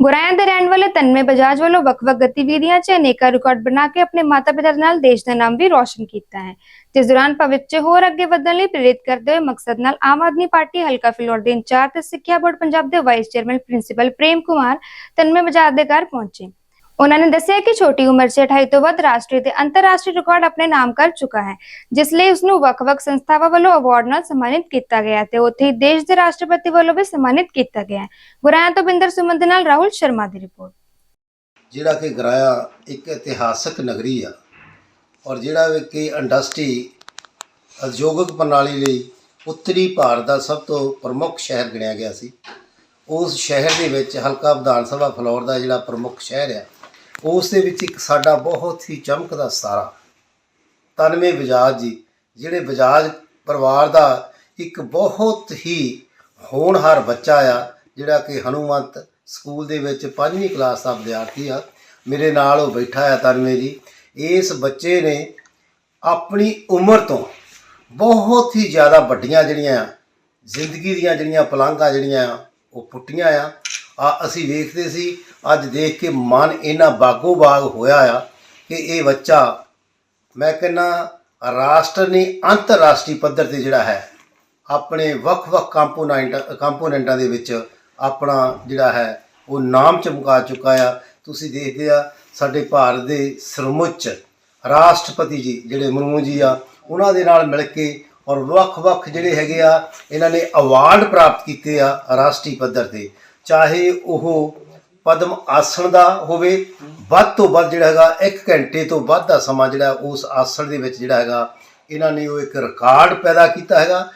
ਗੁਰਾਇਆਂ ਦੇ ਰਹਿਣ ਵਾਲੇ ਤਨਮੇ ਬਜਾਜ ਵੱਲੋਂ ਵੱਖ-ਵੱਖ ਗਤੀਵਿਧੀਆਂ 'ਚ ਅਨੇਕਾਂ ਰਿਕਾਰਡ ਬਣਾ ਕੇ ਆਪਣੇ ਮਾਤਾ-ਪਿਤਾ ਦੇ ਨਾਲ ਦੇਸ਼ ਦਾ ਨਾਮ ਵੀ ਰੌਸ਼ਨ ਕੀਤਾ ਹੈ। ਜਿਸ ਦੌਰਾਨ ਭਵਿੱਖ 'ਚ ਹੋਰ ਅੱਗੇ ਵਧਣ ਲਈ ਪ੍ਰੇਰਿਤ ਕਰਦੇ ਹੋਏ ਮਕਸਦ ਨਾਲ ਆਮ ਆਦਮੀ ਪਾਰਟੀ ਹਲਕਾ ਫਿਲੌਰ ਦੇ ਇੰਚਾਰਜ ਤੇ ਸਿੱਖਿਆ ਬੋਰਡ ਪੰਜਾਬ ਦੇ vice chairman principal Prem Kumar Tanmay Bajaj ਦੇ ਘਰ ਪਹੁੰਚੇ। ਉਹਨਾਂ ਨੇ ਦੱਸਿਆ ਕਿ ਛੋਟੀ ਉਮਰ 'ਚ 28 ਤੋਂ ਵੱਧ ਰਾਸ਼ਟਰੀ ਤੇ ਅੰਤਰਰਾਸ਼ਟਰੀ ਰਿਕਾਰਡ ਆਪਣੇ ਨਾਮ ਕਰ ਚੁੱਕਾ ਹੈ, ਜਿਸ ਲਈ ਉਸ ਨੂੰ ਵੱਖ-ਵੱਖ ਸੰਸਥਾਵਾਂ ਵੱਲੋਂ ਅਵਾਰਡ ਨਾਲ ਸਨਮਾਨਿਤ ਕੀਤਾ ਗਿਆ ਤੇ ਉੱਥੇ ਦੇਸ਼ ਦੇ ਰਾਸ਼ਟਰਪਤੀ ਵੱਲੋਂ ਵੀ ਸਨਮਾਨਿਤ ਕੀਤਾ ਗਿਆ ਹੈ। ਤੋਂ ਬਿੰਦਰ ਸੁਮਨ ਦੇ ਨਾਲ ਰਾਹੁਲ ਸ਼ਰਮਾ ਦੀ ਰਿਪੋਰਟ। ਜਿਹੜਾ ਕਿ ਗਰਾਇਆ ਇੱਕ ਇਤਿਹਾਸਕ ਨਗਰੀ ਆ ਔਰ ਜਿਹੜਾ ਕਿ ਇੰਡਸਟਰੀ ਉਦਯੋਗਿਕ ਪ੍ਰਣਾਲੀ ਲਈ ਉੱਤਰੀ ਭਾਰਤ ਦਾ ਸਭ ਤੋਂ ਪ੍ਰਮੁੱਖ ਸ਼ਹਿਰ ਗਿਣਿਆ ਗਿਆ ਸੀ, ਉਸ ਸ਼ਹਿਰ ਦੇ ਵਿੱਚ ਹਲਕਾ ਵਿਧਾਨ ਸਭਾ ਫਲੋਰ ਦਾ ਜਿਹੜਾ ਪ੍ਰਮੁੱਖ ਸ਼ਹਿਰ ਆ ਉਸ ਦੇ ਵਿੱਚ ਇੱਕ ਸਾਡਾ ਬਹੁਤ ਹੀ ਚਮਕਦਾ ਸਾਰਾ। ਤਨਵੇਂ ਬਜਾਜ ਜੀ ਜਿਹੜੇ ਬਜਾਜ ਪਰਿਵਾਰ ਦਾ ਇੱਕ ਬਹੁਤ ਹੀ ਹੋਣਹਾਰ ਬੱਚਾ ਆ ਜਿਹੜਾ ਕਿ ਹਨੂਮੰਤ ਸਕੂਲ ਦੇ ਵਿੱਚ ਪੰਜਵੀਂ ਕਲਾਸ ਦਾ ਵਿਦਿਆਰਥੀ ਆ ਮੇਰੇ ਨਾਲ ਉਹ ਬੈਠਾ ਆ ਤਨਵੇਂ ਜੀ। ਇਸ ਬੱਚੇ ਨੇ ਆਪਣੀ ਉਮਰ ਤੋਂ ਬਹੁਤ ਹੀ ਜ਼ਿਆਦਾ ਵੱਡੀਆਂ ਜਿਹੜੀਆਂ ਆ, ਜ਼ਿੰਦਗੀ ਦੀਆਂ ਜਿਹੜੀਆਂ ਪਲਾਂਘਾਂ ਜਿਹੜੀਆਂ ਆ, ਉਹ ਪੁੱਟੀਆਂ ਆ ਅਸੀਂ ਵੇਖਦੇ ਸੀ, ਅੱਜ ਦੇਖ ਕੇ ਮਨ ਇਹਨਾਂ ਬਾਗੋ ਬਾਗ ਹੋਇਆ ਆ ਕਿ ਇਹ ਬੱਚਾ, ਮੈਂ ਕਹਿੰਨਾ ਰਾਸ਼ਟਰ ਨੇ ਅੰਤਰਰਾਸ਼ਟਰੀ ਪੱਧਰ ਤੇ ਜਿਹੜਾ ਹੈ, ਆਪਣੇ ਵੱਖ-ਵੱਖ ਕੰਪੋਨੈਂਟ, ਕੰਪੋਨੈਂਟਾਂ ਦੇ ਵਿੱਚ ਆਪਣਾ ਜਿਹੜਾ ਹੈ, ਉਹ ਨਾਮ ਚਮਕਾ ਚੁੱਕਾ ਆ। ਤੁਸੀਂ ਦੇਖਦੇ ਆ, ਸਾਡੇ ਭਾਰਤ ਦੇ ਸਰਮੁੱਚ ਰਾਸ਼ਟਰਪਤੀ ਜੀ, ਜਿਹੜੇ ਮੁਰਮੂ ਜੀ ਆ, ਉਹਨਾਂ ਦੇ ਨਾਲ ਮਿਲ ਕੇ ਔਰ ਵੱਖ-ਵੱਖ ਜਿਹੜੇ ਹੈਗੇ ਆ, ਇਹਨਾਂ ਨੇ ਅਵਾਰਡ ਪ੍ਰਾਪਤ ਕੀਤੇ ਆ ਰਾਸ਼ਟਰੀ ਪੱਧਰ ਤੇ। ਚਾਹੇ ਉਹ ਪਦਮ ਆਸਣ ਦਾ ਹੋਵੇ, ਵੱਧ ਤੋਂ ਵੱਧ ਜਿਹੜਾ ਹੈਗਾ 1 ਘੰਟੇ ਤੋਂ ਵੱਧ ਦਾ ਸਮਾਂ ਜਿਹੜਾ ਉਸ ਆਸਣ ਦੇ ਵਿੱਚ ਜਿਹੜਾ ਹੈਗਾ, ਇਹਨਾਂ ਨੇ ਉਹ ਇੱਕ ਰਿਕਾਰਡ ਪੈਦਾ ਕੀਤਾ ਹੈਗਾ।